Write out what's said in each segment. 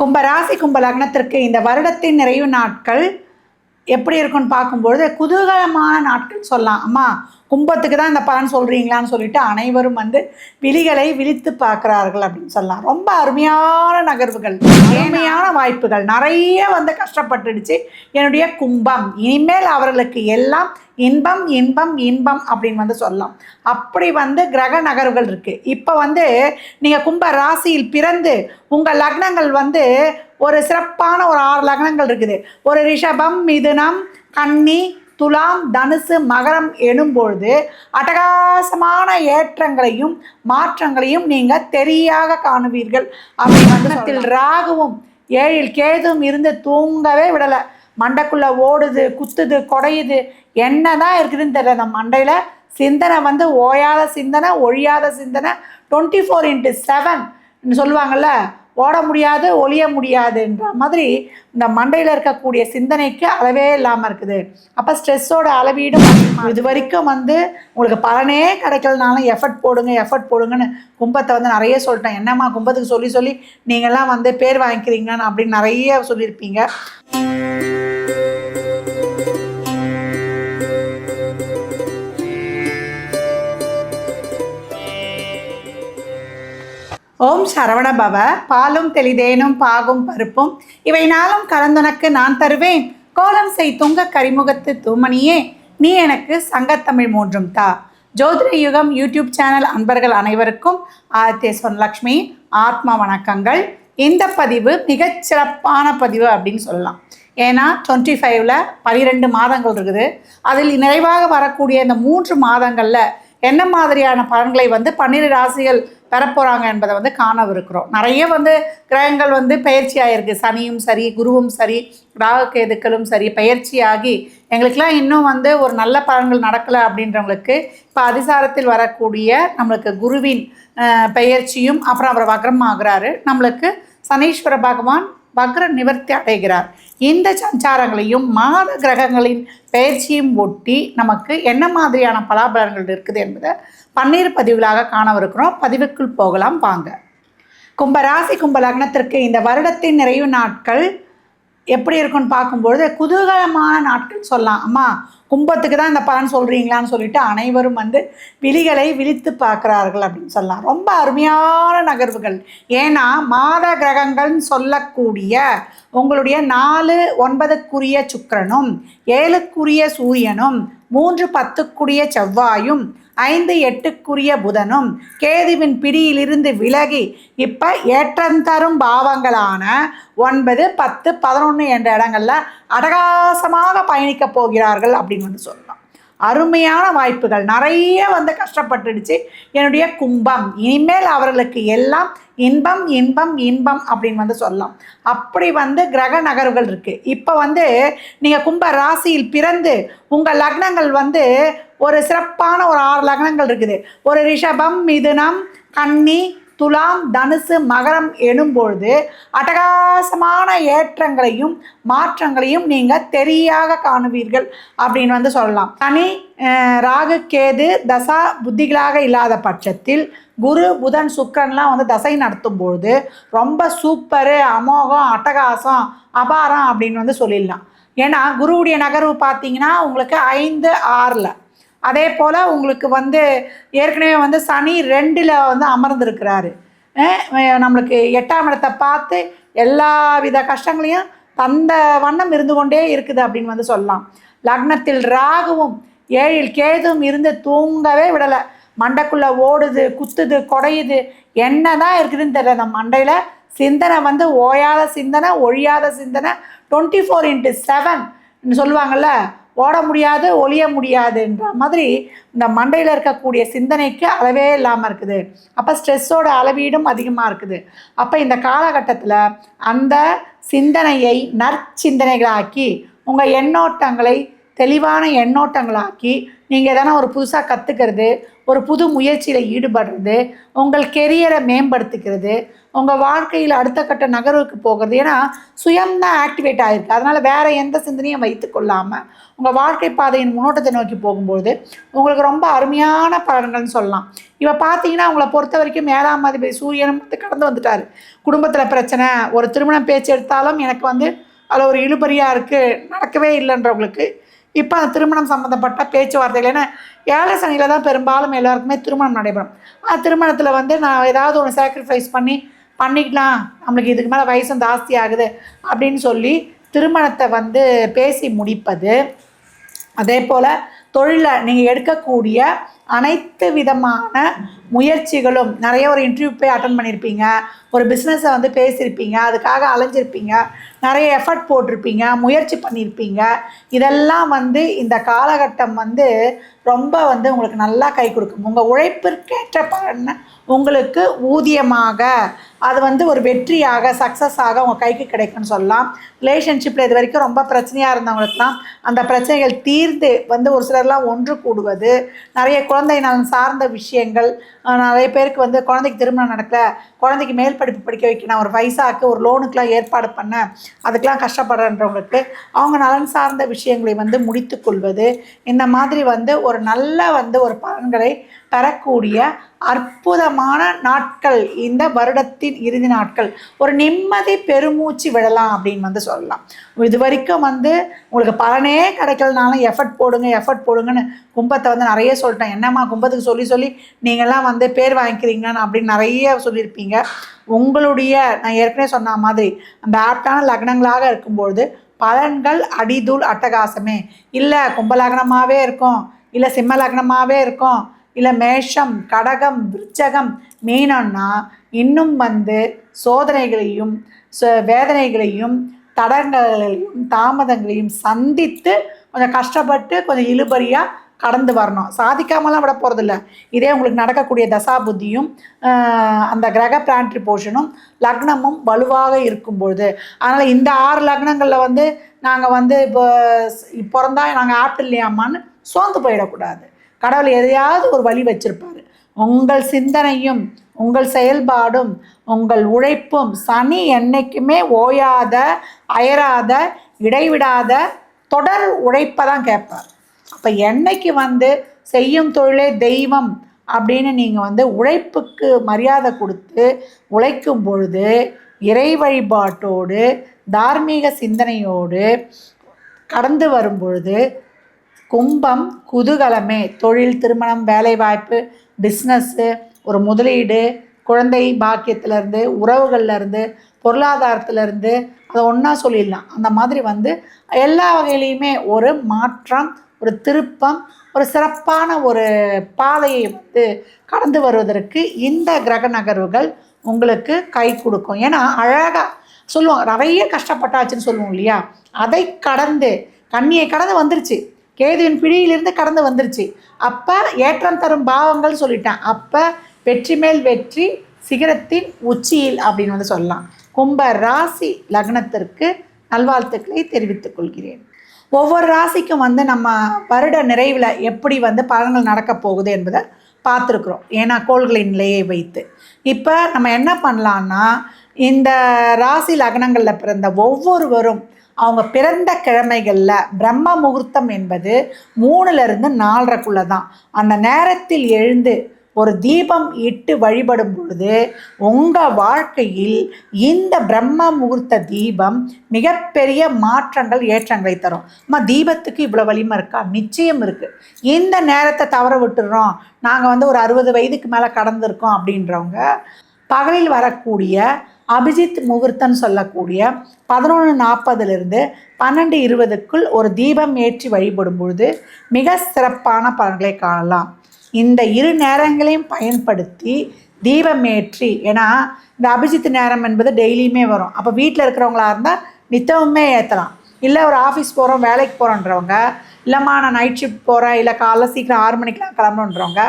கும்ப ராசி கும்ப லக்னத்திற்கு இந்த வருடத்தின் நிறைவு நாட்கள் எப்படி இருக்குன்னு பார்க்கும்பொழுது குதூகலமான நாட்கள் சொல்லலாம். அம்மா கும்பத்துக்கு தான் இந்த பலன் சொல்கிறீங்களான்னு சொல்லிட்டு அனைவரும் வந்து விழிகளை விழித்து பார்க்குறார்கள் அப்படின்னு சொல்லலாம். ரொம்ப அருமையான நகர்வுகள் ஏழ்மையான வாய்ப்புகள் நிறைய வந்து கஷ்டப்பட்டுடுச்சு. என்னுடைய கும்பம் இனிமேல் அவர்களுக்கு எல்லாம் இன்பம் இன்பம் இன்பம் அப்படின்னு வந்து சொல்லலாம். அப்படி வந்து கிரக நகர்வுகள் இருக்குது இப்போ வந்து நீங்கள் கும்ப ராசியில் பிறந்து உங்கள் லக்னங்கள் வந்து ஒரு சிறப்பான ஒரு ஆறு லக்னங்கள் இருக்குது. ஒரு ரிஷபம் மிதுனம் கன்னி துலாம் தனுசு மகரம் எனும்பொழுது அட்டகாசமான ஏற்றங்களையும் மாற்றங்களையும் நீங்கள் தெரியாக காணுவீர்கள் அப்படி வந்து ராகுவும் ஏழில் கேதுவும் இருந்து தூங்கவே விடலை. மண்டைக்குள்ளே ஓடுது குத்துது குடையுது. என்ன தான் இருக்குதுன்னு தெரியல நம்ம மண்டையில் சிந்தனை வந்து ஓயாத சிந்தனை ஒழியாத சிந்தனை டுவெண்ட்டி ஃபோர் இன்ட்டு செவன் சொல்லுவாங்கள்ல ஓட முடியாது ஒழிய முடியாதுன்ற மாதிரி இந்த மண்டையில் இருக்கக்கூடிய சிந்தனைக்கு அளவே இல்லாமல் இருக்குது. அப்போ ஸ்ட்ரெஸ்ஸோட அளவீடும் இது வரைக்கும் வந்து உங்களுக்கு பலனே கிடைக்கலனாலும் எஃபர்ட் போடுங்க எஃபர்ட் போடுங்கன்னு கும்பத்தை வந்து நிறைய சொல்லிட்டேன். என்னம்மா கும்பத்துக்கு சொல்லி சொல்லி நீங்கள்லாம் வந்து பேர் வாங்கிக்கிறீங்கன்னு அப்படின்னு நிறைய சொல்லியிருப்பீங்க. ஓம் சரவண பவ. பாலும் தெளிதேனும் பாகும் பருப்பும். இவை நாளும் கலந்துனக்கு நான் தருவேன். கோலம் செய் துங்க கரிமுகத்து தூமணியே. நீ எனக்கு சங்கத்தமிழ் மூன்றும் தா. ஜோதிட யுகம் யூடியூப் சேனல் அன்பர்கள் அனைவருக்கும் ஆதித்ய லக்ஷ்மி ஆத்மா வணக்கங்கள். இந்த பதிவு மிகச்சிறப்பான பதிவு அப்படின்னு சொல்லலாம். ஏன்னா டுவெண்ட்டி ஃபைவ்ல பனிரெண்டு மாதங்கள் இருக்குது. அதில் நிறைவாக வரக்கூடிய இந்த மூன்று மாதங்களில் என்ன மாதிரியான பலன்களை வந்து பன்னிரு ராசிகள் பெறப்போகிறாங்க என்பதை வந்து காணவிருக்கிறோம். நிறைய வந்து கிரகங்கள் வந்து பயிற்சியாகிருக்கு சனியும் சரி குருவும் சரி ராகுகேதுக்களும் சரி பயிற்சியாகி எங்களுக்கெல்லாம் இன்னும் வந்து ஒரு நல்ல பலன்கள் நடக்கலை அப்படின்றவங்களுக்கு இப்போ அதிசாரத்தில் வரக்கூடிய நம்மளுக்கு குருவின் பயிற்சியும் அப்புறம் அவர் வக்ரம் ஆகிறாரு நம்மளுக்கு சனீஸ்வர பகவான் வக்ர நிவர்த்தி அடைகிறார். இந்த சஞ்சாரங்களையும் மாத கிரகங்களின் பெயர்ச்சியும் ஒட்டி நமக்கு என்ன மாதிரியான பலாபலன்கள் இருக்குது என்பதை பன்னீர் பதிவுகளாக காணவிருக்கிறோம். பதிவுக்குள் போகலாம் வாங்க. கும்பராசி கும்ப லக்னத்திற்கு இந்த வருடத்தின் நிறைவு நாட்கள் எப்படி இருக்குன்னு பார்க்கும்பொழுது குதூகலமான நாட்கள் சொல்லலாம். அம்மா கும்பத்துக்கு தான் இந்த பலன் சொல்கிறீங்களான்னு சொல்லிட்டு அனைவரும் வந்து விழிகளை விழித்து பார்க்குறார்கள் அப்படின்னு சொல்லலாம். ரொம்ப அருமையான நகர்வுகள். ஏன்னா மாத கிரகங்கள்னு சொல்லக்கூடிய உங்களுடைய நாலு ஒன்பதுக்குரிய சுக்கரனும் ஏழுக்குரிய சூரியனும் மூன்று பத்துக்குரிய செவ்வாயும் ஐந்து எட்டுக்குரிய புதனும் கேதுவின் பிடியிலிருந்து விலகி இப்போ ஏற்றந்தரும் பாவங்களான ஒன்பது பத்து பதினொன்று என்ற இடங்களில் அடகாசமாக பயணிக்க போகிறார்கள் அப்படின்னு வந்து சொல்லலாம். அருமையான வாய்ப்புகள். நிறைய வந்து கஷ்டப்பட்டுடுச்சு. என்னுடைய கும்பம். இனிமேல் அவர்களுக்கு எல்லாம் இன்பம் இன்பம் இன்பம் அப்படின்னு வந்து சொல்லலாம். அப்படி வந்து கிரக நகர்வுகள் இருக்குது இப்போ வந்து நீங்கள் கும்ப ராசியில் பிறந்து உங்கள் லக்னங்கள் வந்து ஒரு சிறப்பான ஒரு ஆறு லக்னங்கள் இருக்குது. ஒரு ரிஷபம் மிதுனம் கன்னி துலாம் தனுசு மகரம் எனும்பொழுது அட்டகாசமான ஏற்றங்களையும் மாற்றங்களையும் நீங்கள் தெரியாக காணுவீர்கள் அப்படின்னு வந்து சொல்லலாம். சனி ராகு கேது தசா புத்திகளாக இல்லாத பட்சத்தில் குரு புதன் சுக்கிரன்லாம் வந்து தசை நடத்தும் பொழுது ரொம்ப சூப்பரு அமோகம் அட்டகாசம் அபாரம் அப்படின்னு வந்து சொல்லிடலாம். ஏன்னா குருவுடைய நகர்வு பார்த்தீங்கன்னா உங்களுக்கு ஐந்து ஆறில். அதே போல் உங்களுக்கு வந்து ஏற்கனவே வந்து சனி ரெண்டில் வந்து அமர்ந்திருக்கிறாரு. நம்மளுக்கு எட்டாம் இடத்தை பார்த்து எல்லா வித கஷ்டங்களையும் தந்த வண்ணம் இருந்து கொண்டே இருக்குது அப்படின்னு வந்து சொல்லலாம். லக்னத்தில் ராகுவும் ஏழில் கேதும் இருந்து தூங்கவே விடலை. மண்டைக்குள்ளே ஓடுது குத்துது குடையுது. என்ன தான் இருக்குதுன்னு தெரியல. நம்ம மண்டையில் சிந்தனை வந்து ஓயாத சிந்தனை ஒழியாத சிந்தனை டுவெண்ட்டி ஃபோர் இன்ட்டு செவன் சொல்லுவாங்கள்ல ஓட முடியாது ஒளிய முடியாதுன்ற மாதிரி இந்த மண்டையில் இருக்கக்கூடிய சிந்தனைக்கு அளவே இல்லாமல் இருக்குது. அப்போ ஸ்ட்ரெஸ்ஸோட அளவீடும் அதிகமாக இருக்குது. அப்போ இந்த காலகட்டத்தில் அந்த சிந்தனையை நற்சிந்தனைகளாக்கி உங்கள் எண்ணோட்டங்களை தெளிவான எண்ணோட்டங்களாக்கி நீங்கள் எதனா ஒரு புதுசாக கற்றுக்கிறது ஒரு புது முயற்சியில் ஈடுபடுறது உங்கள் கெரியரை மேம்படுத்திக்கிறது உங்கள் வாழ்க்கையில் அடுத்த கட்ட நகர்வுக்கு போகிறது. ஏன்னா சுயம்தான் ஆக்டிவேட் ஆகிருக்கு அதனால் வேறு எந்த சிந்தனையும் வைத்து கொள்ளாமல் உங்கள் வாழ்க்கை பாதையின் முன்னோட்டத்தை நோக்கி போகும்போது உங்களுக்கு ரொம்ப அருமையான பலன்கள்னு சொல்லலாம். இப்போ பார்த்தீங்கன்னா உங்களை பொறுத்த வரைக்கும் ஏழாம் அதிபதி சூரியனும் வந்து கடந்து வந்துட்டார். குடும்பத்தில் பிரச்சனை ஒரு திருமணம் பேச்சு எடுத்தாலும் எனக்கு வந்து அதில் ஒரு இழுபறியாக இருக்குது நடக்கவே இல்லைன்றவங்களுக்கு இப்போ அந்த திருமணம் சம்மந்தப்பட்ட பேச்சுவார்த்தைகள். ஏன்னா ஏழை சனியில் தான் பெரும்பாலும் எல்லாருக்குமே திருமணம் நடைபெறும். அந்த திருமணத்தில் வந்து நான் ஏதாவது ஒன்று சாக்ரிஃபைஸ் பண்ணி பண்ணிக்கலாம் நம்மளுக்கு இதுக்கு மேலே வயசும் ஜாஸ்தி ஆகுது அப்படின்னு சொல்லி திருமணத்தை வந்து பேசி முடிப்பது. அதே போல் தொழிலை நீங்கள் எடுக்கக்கூடிய அனைத்து விதமான முயற்சிகளும் நிறைய ஒரு இன்டர்வியூ போய் அட்டன் பண்ணியிருப்பீங்க ஒரு பிஸ்னஸை வந்து பேசியிருப்பீங்க அதுக்காக அலைஞ்சிருப்பீங்க. நிறைய எஃபர்ட் போட்டிருப்பீங்க. முயற்சி பண்ணியிருப்பீங்க இதெல்லாம் வந்து இந்த காலகட்டம் வந்து ரொம்ப வந்து உங்களுக்கு நல்லா கை கொடுக்கும். உங்கள் உழைப்பிற்கேற்ற பலன் உங்களுக்கு ஊதியமாக அது வந்து ஒரு வெற்றியாக சக்ஸஸாக உங்கள் கைக்கு கிடைக்கும்னு சொல்லலாம். ரிலேஷன்ஷிப்பில் இது வரைக்கும் ரொம்ப பிரச்சனையாக இருந்தவங்களுக்குலாம் அந்த பிரச்சனைகள் தீர்ந்து வந்து ஒரு சிலர்லாம் ஒன்று கூடுவது நிறைய குழந்தை நலன் சார்ந்த விஷயங்கள் நிறைய பேருக்கு வந்து குழந்தைக்கு திருமணம் நடக்கலை குழந்தைக்கு மேல் படிப்பு படிக்க வைக்க நான் ஒரு பைசாக்கு ஒரு லோனுக்கெலாம் ஏற்பாடு பண்ணேன் அதுக்கெலாம் கஷ்டப்படுறன்றவங்களுக்கு அவங்க நலன் சார்ந்த விஷயங்களை வந்து முடித்து கொள்வது இந்த மாதிரி வந்து ஒரு நல்ல வந்து ஒரு பலன்களை பெறக்கூடிய அற்புதமான நாட்கள். இந்த வருடத்தின் இறுதி நாட்கள். ஒரு நிம்மதி பெருமூச்சு விடலாம் அப்படின்னு வந்து சொல்லலாம். இது வரைக்கும் வந்து உங்களுக்கு பலனே கிடைக்கலனாலும் எஃபர்ட் போடுங்க எஃபர்ட் போடுங்கன்னு கும்பத்தை வந்து நிறைய சொல்லிட்டேன். என்னம்மா கும்பத்துக்கு சொல்லி சொல்லி நீங்கள்லாம் வந்து பேர் வாங்கிக்கிறீங்கன்னு அப்படின்னு நிறைய சொல்லியிருப்பீங்க. உங்களுடைய நான் ஏற்கனவே சொன்ன மாதிரி அந்த ஆப்டான லக்னங்களாக இருக்கும்பொழுது பலன்கள் அடிதூள் அட்டகாசமே. இல்லை கும்ப லக்னமாகவே இருக்கும் இல்லை சிம்ம லக்னமாகவே இருக்கும் இல்லை மேஷம் கடகம் விருச்சகம் மீனம்னா இன்னும் வந்து சோதனைகளையும் வேதனைகளையும் தடங்களையும் தாமதங்களையும் சந்தித்து கொஞ்சம் கஷ்டப்பட்டு கொஞ்சம் இழுபறியாக கடந்து வரணும். சாதிக்காமலாம் விட போகிறதில்ல இதே உங்களுக்கு நடக்கக்கூடிய தசா புத்தியும் அந்த கிரக பிளான்ட்ரி போர்ஷனும் லக்னமும் வலுவாக இருக்கும் பொழுது அதனால் இந்த ஆறு லக்னங்களில் வந்து நாங்கள் வந்து இப்போ பிறந்தா நாங்கள் ஆப்ட் இல்லையாமான்னு சோர்ந்து போயிடக்கூடாது. கடவுள் எதையாவது ஒரு வழி வச்சிருப்பார். உங்கள் சிந்தனையும் உங்கள் செயல்பாடும் உங்கள் உழைப்பும் சனி என்றைக்குமே ஓயாத அயராத இடைவிடாத தொடர் உழைப்பை தான் கேட்பார். அப்போ என்னைக்கு வந்து செய்யும் தொழிலே தெய்வம் அப்படின்னு நீங்கள் வந்து உழைப்புக்கு மரியாதை கொடுத்து உழைக்கும் பொழுது இறை வழிபாட்டோடு தார்மீக சிந்தனையோடு கடந்து வரும் பொழுது கும்பம் குதூகலமே தொழில் திருமணம் வேலைவாய்ப்பு பிஸ்னஸ்ஸு ஒரு முதலீடு குழந்தை பாக்கியத்திலேருந்து உறவுகள்லேருந்து பொருளாதாரத்திலேருந்து அதை ஒன்றா சொல்லிடலாம். அந்த மாதிரி வந்து எல்லா வகையிலையுமே ஒரு மாற்றம் ஒரு திருப்பம் ஒரு சிறப்பான ஒரு பாதையை வந்து கடந்து வருவதற்கு இந்த கிரக நகர்வுகள் உங்களுக்கு கை கொடுக்கும். ஏன்னா அழகாக சொல்லுவோம் நிறைய கஷ்டப்பட்டாச்சுன்னு சொல்லுவோம் இல்லையா? அதை கடந்து கண்ணியை கடந்து வந்துருச்சு. கேதுவின் பிடியிலிருந்து கடந்து வந்துருச்சு. அப்போ ஏற்றம் தரும் பாவங்கள் சொல்லிட்டான். அப்போ வெற்றி மேல் வெற்றி சிகரத்தின் உச்சியில் அப்படின்னு வந்து சொல்லலாம். கும்ப ராசி லக்னத்திற்கு நல்வாழ்த்துக்களை தெரிவித்துக் கொள்கிறேன். ஒவ்வொரு ராசிக்கும் வந்து நம்ம வருட நிறைவில் எப்படி வந்து பலன்கள் நடக்க போகுது என்பதை பார்த்துருக்குறோம். ஏன்னா கோள்களின் நிலையை வைத்து. இப்போ நம்ம என்ன பண்ணலான்னா இந்த ராசி லக்னங்களில் பிறந்த ஒவ்வொருவரும் அவங்க பிறந்த கிழமைகளில் பிரம்ம முகூர்த்தம் என்பது மூணுலேருந்து நாலரைக்குள்ளே தான் அந்த நேரத்தில் எழுந்து ஒரு தீபம் இட்டு வழிபடும் பொழுது உங்கள் வாழ்க்கையில் இந்த பிரம்ம முகூர்த்த தீபம் மிகப்பெரிய மாற்றங்கள் ஏற்றங்களை தரும். அம்மா தீபத்துக்கு இவ்வளோ வலிமை இருக்கா? நிச்சயம் இருக்குது இந்த நேரத்தை தவற விட்டுறோம். நாங்கள் வந்து ஒரு அறுபது வயதுக்கு மேலே கடந்திருக்கோம் அப்படின்றவங்க பகலில் வரக்கூடிய அபிஜித் முகூர்த்தம் சொல்லக்கூடிய பதினொன்று நாற்பதுலேருந்து பன்னெண்டு இருபதுக்குள் ஒரு தீபம் ஏற்றி வழிபடும் பொழுது மிக சிறப்பான பலன்களை காணலாம். இந்த இரு நேரங்களையும் பயன்படுத்தி தீபம் ஏற்றி ஏன்னா இந்த அபிஜித் நேரம் என்பது டெய்லியுமே வரும். அப்போ வீட்டில் இருக்கிறவங்களா இருந்தால் நித்தமுமே ஏற்றலாம் இல்லை ஒரு ஆஃபீஸ் போகிறோம் வேலைக்கு போகிறோன்றவங்க இல்லைம்மா நான் நைட் ஷிஃப்ட் போகிறேன் இல்லை காலைல சீக்கிரம் ஆறு மணிக்கெலாம் கிளம்பணுன்றவங்க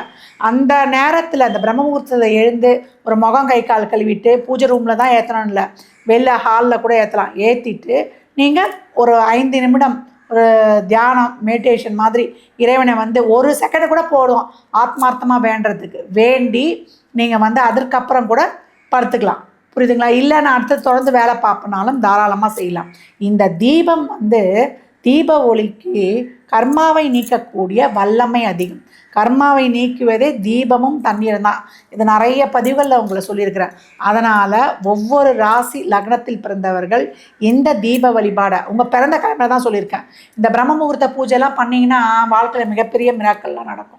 அந்த நேரத்தில் அந்த பிரம்ம எழுந்து ஒரு முகம் கை கால் கழுவிட்டு பூஜை ரூமில் தான் ஏற்றணும் இல்லை வெளில ஹாலில் கூட ஏற்றலாம் ஏற்றிட்டு நீங்கள் ஒரு ஐந்து நிமிடம் ஒரு தியானம் மெடிடேஷன் மாதிரி இறைவனை வந்து ஒரு செகண்ட் கூட போடுவோம். ஆத்மார்த்தமாக வேண்டுறதுக்கு. வேண்டி நீங்கள் வந்து அதற்கப்புறம் கூட படுத்துக்கலாம். புரியுதுங்களா? இல்லை நான் அடுத்து தொடர்ந்து வேலை பார்ப்பனாலும் தாராளமாக செய்யலாம். இந்த தீபம் வந்து தீப ஒளிக்கு கர்மாவை நீக்கக்கூடிய வல்லமை அதிகம். கர்மாவை நீக்குவதே தீபமும் தண்ணீரும் தான். இது நிறைய பதிவுகளில் உங்களை சொல்லியிருக்கிறேன். அதனால் ஒவ்வொரு ராசி லக்னத்தில் பிறந்தவர்கள் இந்த தீப வழிபாடை உங்கள் பிறந்த கிழமை தான் சொல்லியிருக்கேன். இந்த பிரம்ம முகூர்த்த பூஜைலாம் பண்ணிங்கன்னா வாழ்க்கையில் மிகப்பெரிய மிராக்கள்லாம் நடக்கும்.